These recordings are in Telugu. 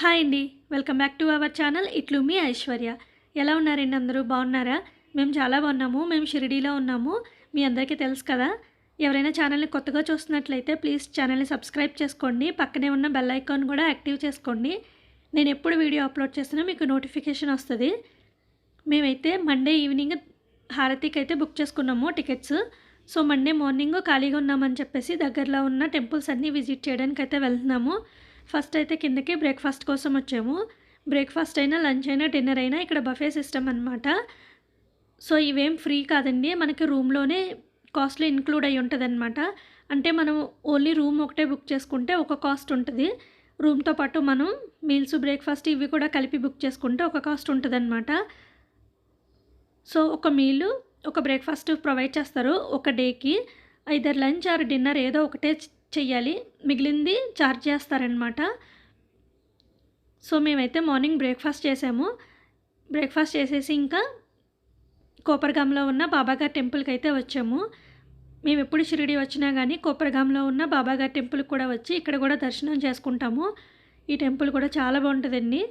హాయ్ అండి. Welcome back to our channel. ఇట్లు మీ ఐశ్వర్య. ఎలా ఉన్నారండి అందరూ? బాగున్నారా? మేము చాలా బాగున్నాము. మేము షిరిడీలో ఉన్నాము. మీ అందరికీ తెలుసు కదా? ఎవరైనా ఛానల్ని కొత్తగా చూస్తున్నట్లయితే ప్లీజ్ ఛానల్ని సబ్స్క్రైబ్ చేసుకోండి. పక్కనే ఉన్న బెల్ ఐకాన్ కూడా యాక్టివ్ చేసుకోండి. నేను ఎప్పుడు వీడియో అప్లోడ్ చేసినా మీకు నోటిఫికేషన్ వస్తుంది. మేమైతే మండే ఈవినింగ్ హారతికి అయితే బుక్ చేసుకున్నాము టికెట్స్. సో మండే మార్నింగ్ ఖాళీగా ఉన్నామని చెప్పేసి దగ్గరలో ఉన్న టెంపుల్స్ అన్నీ విజిట్ చేయడానికి అయితే వెళ్తున్నాము. ఫస్ట్ అయితే కిందకి బ్రేక్ఫాస్ట్ కోసం వచ్చాము. బ్రేక్ఫాస్ట్ అయినా లంచ్ అయినా డిన్నర్ అయినా ఇక్కడ బఫే సిస్టమ్ అనమాట సో ఇవేం ఫ్రీ కాదండి. మనకి రూమ్లోనే కాస్ట్లో ఇన్క్లూడ్ అయి ఉంటుంది అనమాట అంటే మనం ఓన్లీ రూమ్ ఒకటే బుక్ చేసుకుంటే ఒక కాస్ట్ ఉంటుంది. రూమ్తో పాటు మనం మీల్స్ బ్రేక్ఫాస్ట్ ఇవి కూడా కలిపి బుక్ చేసుకుంటే ఒక కాస్ట్ ఉంటుంది అనమాట సో ఒక మీలు ఒక బ్రేక్ఫాస్ట్ ప్రొవైడ్ చేస్తారు ఒక డేకి. ఐదర్ లంచ్ ఆర్ డిన్నర్ ఏదో ఒకటే చెయ్యాలి. మిగిలింది చార్జ్ చేస్తారనమాట సో మేమైతే మార్నింగ్ బ్రేక్ఫాస్ట్ చేసాము. బ్రేక్ఫాస్ట్ చేసేసి ఇంకా కోపర్గాంలో ఉన్న బాబాగారి టెంపుల్కి అయితే వచ్చాము. మేము ఎప్పుడు షిరిడి వచ్చినా కానీ కోపర్గాంలో ఉన్న బాబాగారి టెంపుల్కి కూడా వచ్చి ఇక్కడ కూడా దర్శనం చేసుకుంటాము. ఈ టెంపుల్ కూడా చాలా బాగుంటుందండి.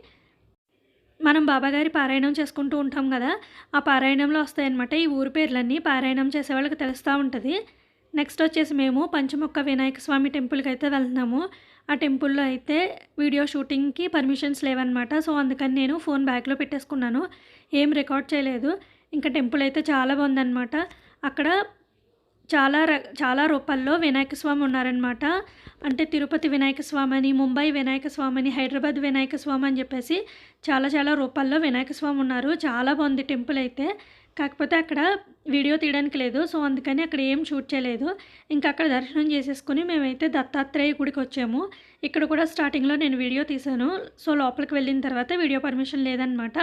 మనం బాబాగారి పారాయణం చేసుకుంటూ ఉంటాం కదా ఆ పారాయణంలో వస్తాయన్నమాట ఈ ఊరి పేర్లన్నీ. పారాయణం చేసే వాళ్ళకి తెలుస్తూ ఉంటుంది. నెక్స్ట్ వచ్చేసి మేము పంచముక్క వినాయక స్వామి టెంపుల్కి అయితే వెళ్తున్నాము. ఆ టెంపుల్లో అయితే వీడియో షూటింగ్కి పర్మిషన్స్ లేవన్నమాట. సో అందుకని నేను ఫోన్ బ్యాగ్లో పెట్టేసుకున్నాను. ఏం రికార్డ్ చేయలేదు. ఇంకా టెంపుల్ అయితే చాలా బాగుందన్నమాట. అక్కడ చాలా ర చాలా రూపాల్లో వినాయక స్వామి ఉన్నారనమాట అంటే తిరుపతి వినాయక స్వామి అని ముంబై వినాయక స్వామి అని హైదరాబాద్ వినాయక స్వామి అని చెప్పేసి చాలా చాలా రూపాల్లో వినాయక స్వామి ఉన్నారు. చాలా బాగుంది టెంపుల్ అయితే. కాకపోతే అక్కడ వీడియో తీయడానికి లేదు. సో అందుకని అక్కడ ఏం షూట్ చేయలేదు. ఇంకా అక్కడ దర్శనం చేసేసుకుని మేమైతే దత్తాత్రేయ గుడికి వచ్చాము. ఇక్కడ కూడా స్టార్టింగ్లో నేను వీడియో తీశాను. సో లోపలికి వెళ్ళిన తర్వాత వీడియో పర్మిషన్ లేదనమాట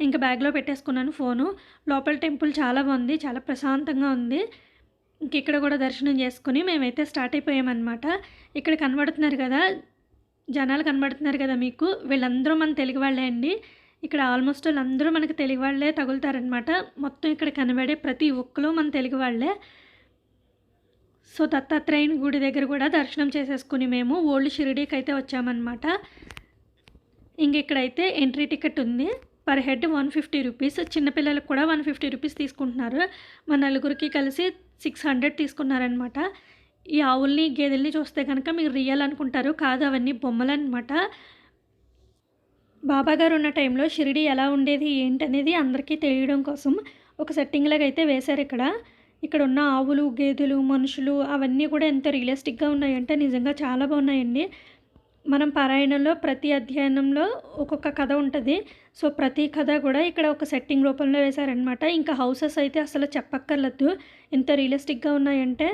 ఇంకా బ్యాగ్లో పెట్టేసుకున్నాను ఫోను. లోపల టెంపుల్ చాలా బాగుంది. చాలా ప్రశాంతంగా ఉంది. ఇంక ఇక్కడ కూడా దర్శనం చేసుకుని మేమైతే స్టార్ట్ అయిపోయామన్నమాట. ఇక్కడ కనబడుతున్నారు కదా? జనాలు కనబడుతున్నారు కదా మీకు? వీళ్ళందరూ మన తెలుగు వాళ్ళే అండి. ఇక్కడ ఆల్మోస్ట్ వాళ్ళందరూ మనకి తెలుగు వాళ్ళే తగులుతారనమాట మొత్తం ఇక్కడ కనబడే ప్రతి ఒక్కరు మన తెలుగు వాళ్ళే సో దత్తాత్రేయుని గుడి దగ్గర కూడా దర్శనం చేసేసుకుని మేము ఓల్డ్ షిరిడీకి అయితే వచ్చామన్నమాట. ఇంకెక్కడైతే ఎంట్రీ టికెట్ ఉంది. Per head one fifty rupees. చిన్నపిల్లలకు కూడా వన్ ఫిఫ్టీ రూపీస్ తీసుకుంటున్నారు. మా నలుగురికి కలిసి సిక్స్ హండ్రెడ్ తీసుకున్నారనమాట ఈ ఆవుల్ని గేదెల్ని చూస్తే కనుక మీరు రియల్ అనుకుంటారు. కాదు అవన్నీ బొమ్మలు అనమాట బాబా గారు ఉన్న టైంలో షిరిడి ఎలా ఉండేది ఏంటనేది అందరికీ తెలియడం కోసం ఒక సెట్టింగ్ లాగా అయితే వేశారు ఇక్కడ. ఇక్కడ ఉన్న ఆవులు గేదెలు మనుషులు అవన్నీ కూడా ఎంత రియలిస్టిక్గా ఉన్నాయంటే నిజంగా చాలా బాగున్నాయండి. మనం పారాయణంలో ప్రతి అధ్యయనంలో ఒక్కొక్క కథ ఉంటుంది. సో ప్రతి కథ కూడా ఇక్కడ ఒక సెట్టింగ్ రూపంలో వేశారనమాట ఇంకా హౌసెస్ అయితే అసలు చెప్పక్కర్లేదు. ఎంత రియలిస్టిక్గా ఉన్నాయంటే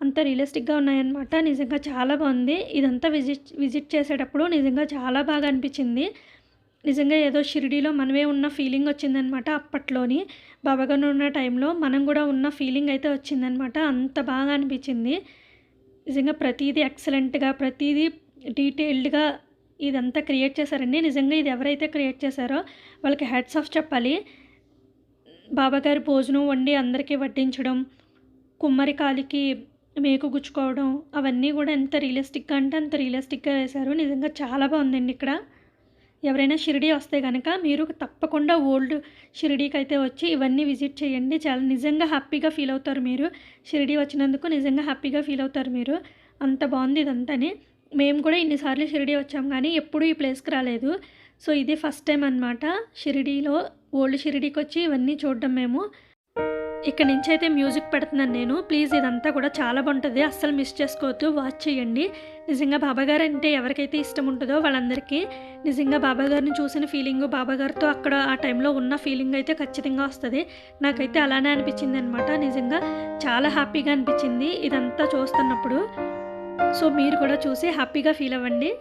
అంత రియలిస్టిక్గా ఉన్నాయన్నమాట. నిజంగా చాలా బాగుంది. ఇదంతా విజిట్ విజిట్ చేసేటప్పుడు నిజంగా చాలా బాగా అనిపించింది. నిజంగా ఏదో షిరిడీలో మనమే ఉన్న ఫీలింగ్ వచ్చిందనమాట అప్పట్లోని. బాబాగారు ఉన్న టైంలో మనం కూడా ఉన్న ఫీలింగ్ అయితే వచ్చిందనమాట అంత బాగా అనిపించింది. నిజంగా ప్రతిదీ ఎక్సలెంట్గా ప్రతిదీ డీటెయిల్డ్గా ఇదంతా క్రియేట్ చేశారండి. నిజంగా ఇది ఎవరైతే క్రియేట్ చేశారో వాళ్ళకి హెడ్స్ ఆఫ్ చెప్పాలి. బాబాగారి భోజనం వండి అందరికీ వడ్డించడం కుమ్మరికాలికి మేకు గుచ్చుకోవడం అవన్నీ కూడా ఎంత రియలిస్టిక్గా అంటే అంత రియలిస్టిక్గా వేశారు. నిజంగా చాలా బాగుందండి ఇక్కడ. ఎవరైనా షిరిడి వస్తే కనుక మీరు తప్పకుండా ఓల్డ్ షిరిడీకి అయితే వచ్చి ఇవన్నీ విజిట్ చేయండి. చాలా నిజంగా హ్యాపీగా ఫీల్ అవుతారు మీరు. షిరిడి వచ్చినందుకు నిజంగా హ్యాపీగా ఫీల్ అవుతారు మీరు. అంత బాగుంది ఇదంతాని. మేము కూడా ఇన్నిసార్లు షిరిడి వచ్చాం కానీ ఎప్పుడూ ఈ ప్లేస్కి రాలేదు. సో ఇది ఫస్ట్ టైం అనమాట షిరిడీలో ఓల్డ్ షిరిడీకి వచ్చి ఇవన్నీ చూడడం మేము. ఇక్కడ నుంచి అయితే మ్యూజిక్ పెడుతున్నాను నేను. ప్లీజ్ ఇదంతా కూడా చాలా బాగుంటుంది. అస్సలు మిస్ చేసుకోవద్దు. వాచ్ చేయండి. నిజంగా బాబాగారు అంటే ఎవరికైతే ఇష్టం ఉంటుందో వాళ్ళందరికీ నిజంగా బాబాగారిని చూసిన ఫీలింగ్ బాబాగారితో అక్కడ ఆ టైంలో ఉన్న ఫీలింగ్ అయితే ఖచ్చితంగా వస్తుంది. నాకైతే అలానే అనిపించింది అనమాట నిజంగా చాలా హ్యాపీగా అనిపించింది ఇదంతా చూస్తున్నప్పుడు. సో మీరు కూడా చూసి హ్యాపీగా ఫీల్ అవ్వండి.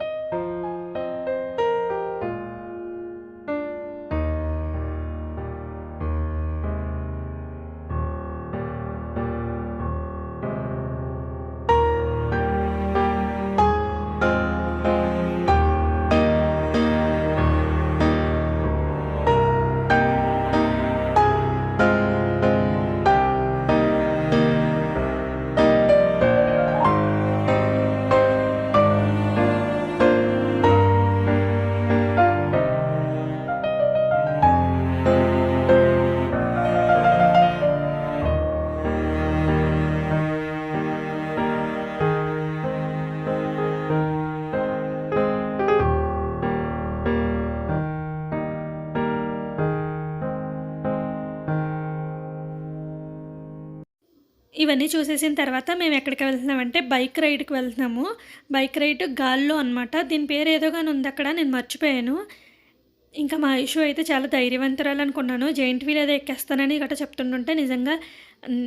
ఇవన్నీ చూసేసిన తర్వాత మేము ఎక్కడికి వెళ్తున్నామంటే బైక్ రైడ్కి వెళ్తున్నాము. బైక్ రైడ్ గాల్లో అనమాట దీని పేరు ఏదో కానీ ఉంది అక్కడ నేను మర్చిపోయాను. ఇంకా మా ఇష్యూ అయితే చాలా ధైర్యవంతురాలు అనుకున్నాను. జైంట్ వీల్ ఏదో ఎక్కేస్తానని గట్రా చెప్తుంటుంటే నిజంగా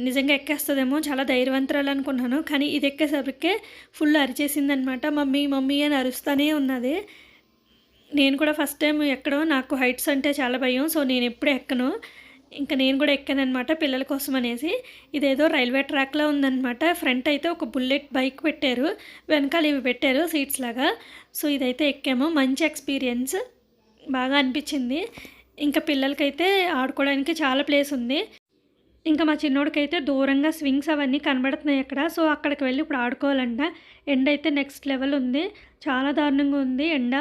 నిజంగా ఎక్కేస్తుందేమో చాలా ధైర్యవంతురాలు అనుకున్నాను. కానీ ఇది ఎక్కేసరికే ఫుల్ అరిచేసింది అనమాట మమ్మీ మమ్మీ అని అరుస్తూనే ఉన్నది. నేను కూడా ఫస్ట్ టైం ఎక్కడో నాకు హైట్స్ అంటే చాలా భయం. సో నేను ఎప్పుడు ఎక్కను. ఇంకా నేను కూడా ఎక్కానమాట పిల్లల కోసం అనేసి. ఇదేదో రైల్వే ట్రాక్లో ఉందన్నమాట. ఫ్రంట్ అయితే ఒక బుల్లెట్ బైక్ పెట్టారు. వెనకాల ఇవి పెట్టారు సీట్స్ లాగా. సో ఇదైతే ఎక్కాము. మంచి ఎక్స్పీరియన్స్. బాగా అనిపించింది. ఇంకా పిల్లలకైతే ఆడుకోవడానికి చాలా ప్లేస్ ఉంది. ఇంకా మా చిన్నోడికైతే దూరంగా స్వింగ్స్ అవన్నీ కనబడుతున్నాయి అక్కడ. సో అక్కడికి వెళ్ళి ఇప్పుడు ఆడుకోవాలంట. ఎండ అయితే నెక్స్ట్ లెవెల్ ఉంది. చాలా దారుణంగా ఉంది ఎండ.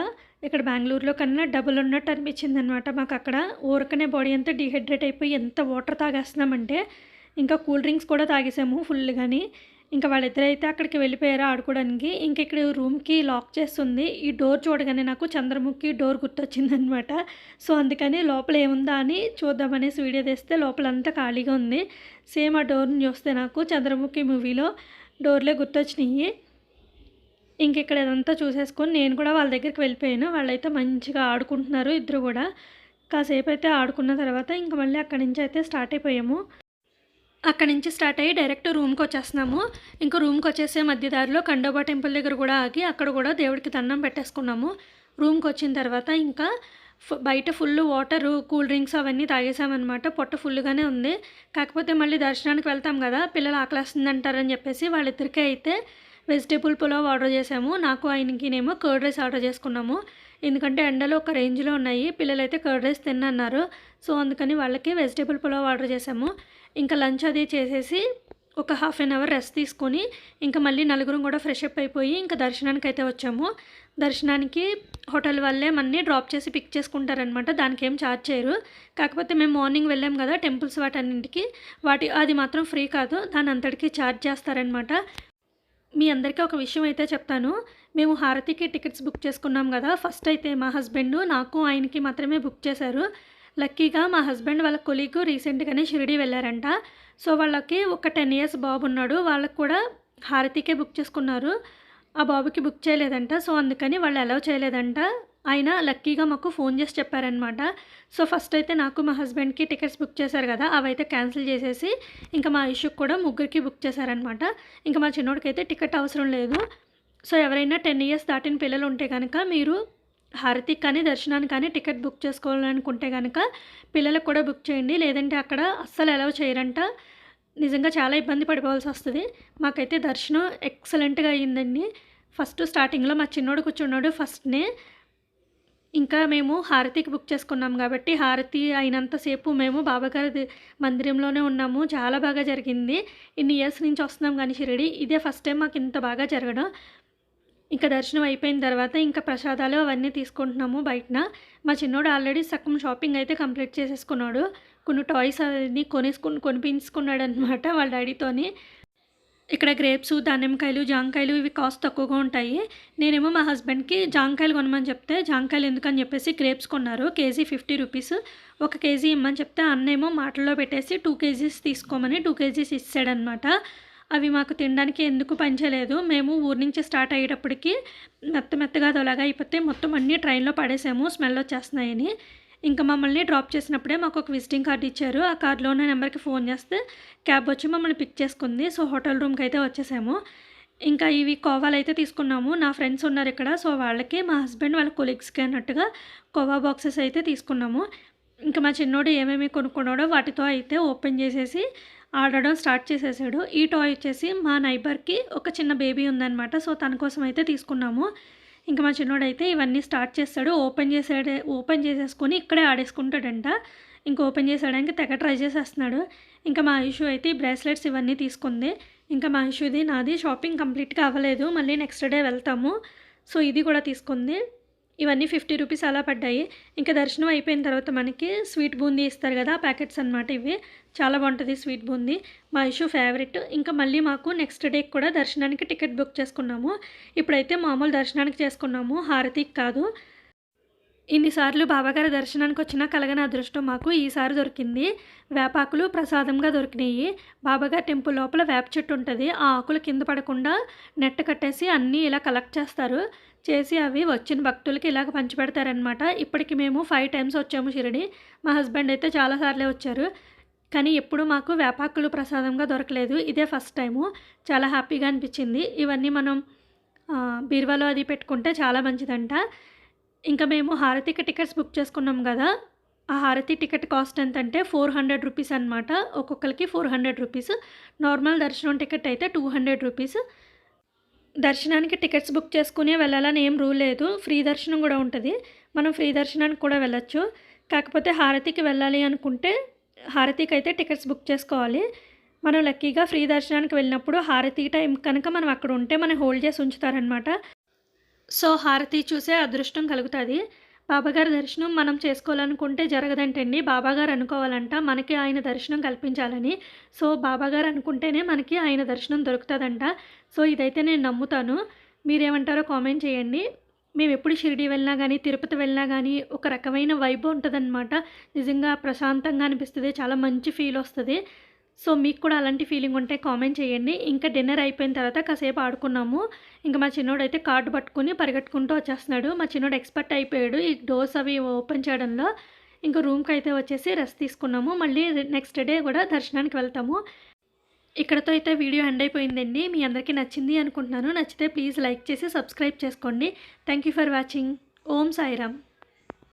ఇక్కడ బెంగళూరులో కన్నా డబుల్ ఉన్నట్టు అనిపించింది అనమాట మాకు అక్కడ ఊరకనే బాడీ అంతా డిహైడ్రేట్ అయిపోయి ఎంత వాటర్ తాగేస్తున్నామంటే ఇంకా కూల్ డ్రింక్స్ కూడా తాగేసాము ఫుల్గాని ఇంకా వాళ్ళిద్దరైతే అక్కడికి వెళ్ళిపోయారు ఆడుకోవడానికి. ఇంక ఇక్కడ రూమ్కి లాక్ చేస్తుంది. ఈ డోర్ చూడగానే నాకు చంద్రముఖి డోర్ గుర్తొచ్చిందనమాట సో అందుకని లోపల ఏముందా అని చూద్దామనేసి వీడియో తీస్తే లోపలంతా ఖాళీగా ఉంది. సేమ్ ఆ డోర్ని చూస్తే నాకు చంద్రముఖి మూవీలో డోర్లే గుర్తొచ్చినాయి. ఇంక ఇక్కడ ఇదంతా చూసేసుకొని నేను కూడా వాళ్ళ దగ్గరికి వెళ్ళిపోయాను. వాళ్ళైతే మంచిగా ఆడుకుంటున్నారు ఇద్దరు కూడా. కాసేపు అయితే ఆడుకున్న తర్వాత ఇంక మళ్ళీ అక్కడి నుంచి అయితే స్టార్ట్ అయిపోయాము. అక్కడి నుంచి స్టార్ట్ అయ్యి డైరెక్ట్ రూమ్కి వచ్చేస్తున్నాము. ఇంకా రూమ్కి వచ్చేసే మధ్యదారిలో ఖండోబా టెంపుల్ దగ్గర కూడా ఆగి అక్కడ కూడా దేవుడికి దండం పెట్టేసుకున్నాము. రూమ్కి వచ్చిన తర్వాత ఇంకా ఫు- బయట ఫుల్ వాటర్ కూల్ డ్రింక్స్ అవన్నీ తాగేసామన్నమాట. పొట్ట ఫుల్గానే ఉంది. కాకపోతే మళ్ళీ దర్శనానికి వెళ్తాం కదా పిల్లలు ఆకలేస్తుంది అంటారని చెప్పేసి వాళ్ళిద్దరికీ అయితే వెజిటేబుల్ పులావ్ ఆర్డర్ చేసాము నాకు ఆయనకినేమో కర్డ్ రైస్ ఆర్డర్ చేసుకున్నాము. ఎందుకంటే ఎండలో ఒక రేంజ్లో ఉన్నాయి. పిల్లలు అయితే కర్డ్ రైస్ తిన్నన్నారు. సో అందుకని వాళ్ళకి వెజిటేబుల్ పులావ్ ఆర్డర్ చేసాము ఇంకా లంచ్ అది చేసేసి ఒక హాఫ్ అన్ అవర్ రెస్ట్ తీసుకొని ఇంకా మళ్ళీ నలుగురం కూడా ఫ్రెష్ అప్ అయిపోయి ఇంకా దర్శనానికి అయితే వచ్చాము. దర్శనానికి హోటల్ వాళ్ళే మన్ని డ్రాప్ చేసి పిక్ చేసుకుంటారనమాట దానికి ఏం ఛార్జ్ చేయరు. కాకపోతే మేము మార్నింగ్ వెళ్ళాం కదా టెంపుల్స్ వాటన్నింటికి. వాటి అది మాత్రం ఫ్రీ కాదు. దాని అంతటికి ఛార్జ్ చేస్తారనమాట మీ అందరికీ ఒక విషయం అయితే చెప్తాను. మేము హారతికి టికెట్స్ బుక్ చేసుకున్నాం కదా. ఫస్ట్ అయితే మా హస్బెండ్ నాకు ఆయనకి మాత్రమే బుక్ చేశారు. లక్కీగా మా హస్బెండ్ వాళ్ళ కొలీగ్ రీసెంట్గానే షిరిడి వెళ్ళారంట. సో వాళ్ళకి ఒక టెన్ ఇయర్స్ బాబు ఉన్నాడు. వాళ్ళకి కూడా హారతికే బుక్ చేసుకున్నారు. ఆ బాబుకి బుక్ చేయలేదంట. సో అందుకని వాళ్ళు అలౌ చేయలేదంట. ఆయన లక్కీగా మాకు ఫోన్ చేసి చెప్పారనమాట సో ఫస్ట్ అయితే నాకు మా హస్బెండ్కి టికెట్స్ బుక్ చేశారు కదా అవైతే క్యాన్సిల్ చేసేసి ఇంకా మా ఇష్యూకి కూడా ముగ్గురికి బుక్ చేశారనమాట ఇంకా మా చిన్నోడికి అయితే టికెట్ అవసరం లేదు. సో ఎవరైనా టెన్ ఇయర్స్ దాటిన పిల్లలు ఉంటే కనుక మీరు హారతికి కానీ దర్శనానికి కానీ టికెట్ బుక్ చేసుకోవాలనుకుంటే కనుక పిల్లలకు కూడా బుక్ చేయండి. లేదంటే అక్కడ అస్సలు అలౌ చేయరంట. నిజంగా చాలా ఇబ్బంది పడిపోవాల్సి వస్తుంది. మాకైతే దర్శనం ఎక్సలెంట్గా అయ్యిందండి ఫస్ట్ స్టార్టింగ్లో మా చిన్నోడు కూర్చున్నాడు ఫస్ట్నే. ఇంకా మేము హారతికి బుక్ చేసుకున్నాం కాబట్టి హారతి అయినంతసేపు మేము బాబాగారి మందిరంలోనే ఉన్నాము. చాలా బాగా జరిగింది. ఇన్ని ఇయర్స్ నుంచి వస్తున్నాం కానీ షిరిడి ఇదే ఫస్ట్ టైం మాకు ఇంత బాగా జరగడం. ఇంకా దర్శనం అయిపోయిన తర్వాత ఇంకా ప్రసాదాలు అవన్నీ తీసుకుంటున్నాము బయటన. మా చిన్నోడు ఆల్రెడీ సగం షాపింగ్ అయితే కంప్లీట్ చేసేసుకున్నాడు. కొన్ని టాయ్స్ అవన్నీ కొనేసుకుని కొనిపించుకున్నాడు అనమాట వాళ్ళ డాడీతోని. ఇక్కడ గ్రేప్స్ దానిమ్మకాయలు జాంకాయలు ఇవి కాస్ట్ తక్కువగా ఉంటాయి. నేనేమో మా హస్బెండ్కి జాంకాయలు కొనమని చెప్తే జాంకాయలు ఎందుకని చెప్పేసి గ్రేప్స్ కొన్నారు. KG fifty rupees. ఒక కేజీ ఇమ్మని చెప్తే అన్నేమో మాటల్లో పెట్టేసి టూ కేజీస్ తీసుకోమని టూ కేజీస్ ఇచ్చాడనమాట అవి మాకు తినడానికి ఎందుకు పనిచేయలేదు మేము ఊరి నుంచి స్టార్ట్ అయ్యేటప్పటికి మెత్త మెత్తగా దొలగా అయిపోతే మొత్తం అన్నీ ట్రైన్లో పడేసాము. స్మెల్ వచ్చేస్తున్నాయని. ఇంకా మమ్మల్ని డ్రాప్ చేసినప్పుడే మాకు ఒక విజిటింగ్ కార్డ్ ఇచ్చారు. ఆ కార్డులో ఉన్న నెంబర్కి ఫోన్ చేస్తే క్యాబ్ వచ్చి మమ్మల్ని పిక్ చేసుకుంది. సో హోటల్ రూమ్కి అయితే వచ్చేసాము. ఇంకా ఇవి కోవాలు అయితే తీసుకున్నాము. నా ఫ్రెండ్స్ ఉన్నారు ఇక్కడ. సో వాళ్ళకి మా హస్బెండ్ వాళ్ళ కొలీగ్స్కి అన్నట్టుగా కోవా బాక్సెస్ అయితే తీసుకున్నాము. ఇంకా మా చిన్నోడు ఏమేమి కొనుక్కున్నాడో వాటితో అయితే ఓపెన్ చేసేసి ఆడడం స్టార్ట్ చేసేసాడు. ఈ టాయ్ వచ్చేసి మా నైబర్కి ఒక చిన్న బేబీ ఉందన్నమాట. సో తన కోసం అయితే తీసుకున్నాము. ఇంకా మా చిన్నోడైతే ఇవన్నీ స్టార్ట్ చేస్తాడు. ఓపెన్ చేసాడే ఓపెన్ చేసేసుకొని ఇక్కడే ఆడేసుకుంటాడంట. ఇంకా ఓపెన్ చేసేయడానికి తెగ ట్రై చేసేస్తున్నాడు. ఇంకా మా ఇష్యూ అయితే ఈ బ్రేస్లెట్స్ ఇవన్నీ తీసుకుంది. ఇంకా మా ఇష్యూది నాది షాపింగ్ కంప్లీట్గా అవ్వలేదు. మళ్ళీ నెక్స్ట్ డే వెళ్తాము. సో ఇది కూడా తీసుకుంది. ఇవన్నీ ఫిఫ్టీ రూపీస్ అలా పడ్డాయి. ఇంకా దర్శనం అయిపోయిన తర్వాత మనకి స్వీట్ బూందీ ఇస్తారు కదా ప్యాకెట్స్ అనమాట ఇవి. చాలా బాగుంటుంది స్వీట్ బూందీ. మా ఇషు ఫేవరెట్. ఇంకా మళ్ళీ మాకు నెక్స్ట్ డేకి కూడా దర్శనానికి టికెట్ బుక్ చేసుకున్నాము. ఇప్పుడైతే మామూలు దర్శనానికి చేసుకున్నాము. హారతికి కాదు. ఇన్నిసార్లు బాబాగారి దర్శనానికి వచ్చినా కలగని అదృష్టం మాకు ఈసారి దొరికింది. వేపాకులు ప్రసాదంగా దొరికినాయి. బాబాగారి టెంపుల్ లోపల వేప చెట్టు ఉంటుంది. ఆ ఆకులు కింద పడకుండా నెట్ కట్టేసి అన్నీ ఇలా కలెక్ట్ చేస్తారు. చేసి అవి వచ్చిన భక్తులకి ఇలాగ పంచిపెడతారనమాట ఇప్పటికి మేము ఫైవ్ టైమ్స్ వచ్చాము షిరిడి. మా హస్బెండ్ అయితే చాలాసార్లే వచ్చారు. కానీ ఎప్పుడు మాకు వేపాకులు ప్రసాదంగా దొరకలేదు. ఇదే ఫస్ట్ టైము చాలా హ్యాపీగా అనిపించింది. ఇవన్నీ మనం బీరువాలో అది పెట్టుకుంటే చాలా మంచిదంట. ఇంకా మేము హారతికి టికెట్స్ బుక్ చేసుకున్నాం కదా. ఆ హారతి టికెట్ కాస్ట్ ఎంత అంటే ఫోర్ హండ్రెడ్ రూపీస్ అనమాట ఒక్కొక్కరికి ఫోర్ హండ్రెడ్ రూపీస్ నార్మల్ దర్శనం టికెట్ అయితే టూ హండ్రెడ్ రూపీస్ దర్శనానికి టికెట్స్ బుక్ చేసుకునే వెళ్ళాలని ఏం రూల్ లేదు. ఫ్రీ దర్శనం కూడా ఉంటుంది. మనం ఫ్రీ దర్శనానికి కూడా వెళ్ళొచ్చు. కాకపోతే హారతికి వెళ్ళాలి అనుకుంటే హారతికి అయితే టికెట్స్ బుక్ చేసుకోవాలి. మనం లక్కీగా ఫ్రీ దర్శనానికి వెళ్ళినప్పుడు హారతి టైం కనుక మనం అక్కడ ఉంటే మనం హోల్డ్ చేసి ఉంచుతారనమాట సో హారతి చూసే అదృష్టం కలుగుతుంది. బాబాగారి దర్శనం మనం చేసుకోవాలనుకుంటే జరగదంటండి బాబాగారు అనుకోవాలంట. మనకి ఆయన దర్శనం కల్పించాలని. సో బాబాగారు అనుకుంటేనే మనకి ఆయన దర్శనం దొరుకుతుందంట. సో ఇదైతే నేను నమ్ముతాను. మీరేమంటారో కామెంట్ చేయండి. మేము ఎప్పుడు షిరిడి వెళ్ళినా కానీ తిరుపతి వెళ్ళినా కానీ ఒక రకమైన వైబ్ ఉంటుందన్నమాట. నిజంగా ప్రశాంతంగా అనిపిస్తుంది. చాలా మంచి ఫీల్ వస్తుంది. సో మీకు కూడా అలాంటి ఫీలింగ్ ఉంటే కామెంట్ చేయండి. ఇంకా డిన్నర్ అయిపోయిన తర్వాత కాసేపు ఆడుకున్నాము. ఇంకా మా చిన్నోడు అయితే కార్డు పట్టుకుని పరిగెట్టుకుంటూ వచ్చేస్తున్నాడు. మా చిన్నోడు ఎక్స్పర్ట్ అయిపోయాడు. ఈ డోర్స్ అవి ఓపెన్ చేయడంలో ఇంకా రూమ్కి అయితే వచ్చేసి రెస్ట్ తీసుకున్నాము. మళ్ళీ నెక్స్ట్ డే కూడా దర్శనానికి వెళ్తాము. ఇక్కడతో అయితే వీడియో ఎండ్ అయిపోయిందండి. మీ అందరికీ నచ్చింది అనుకుంటున్నాను. నచ్చితే ప్లీజ్ లైక్ చేసి సబ్స్క్రైబ్ చేసుకోండి. Thank you for watching Om Sairam.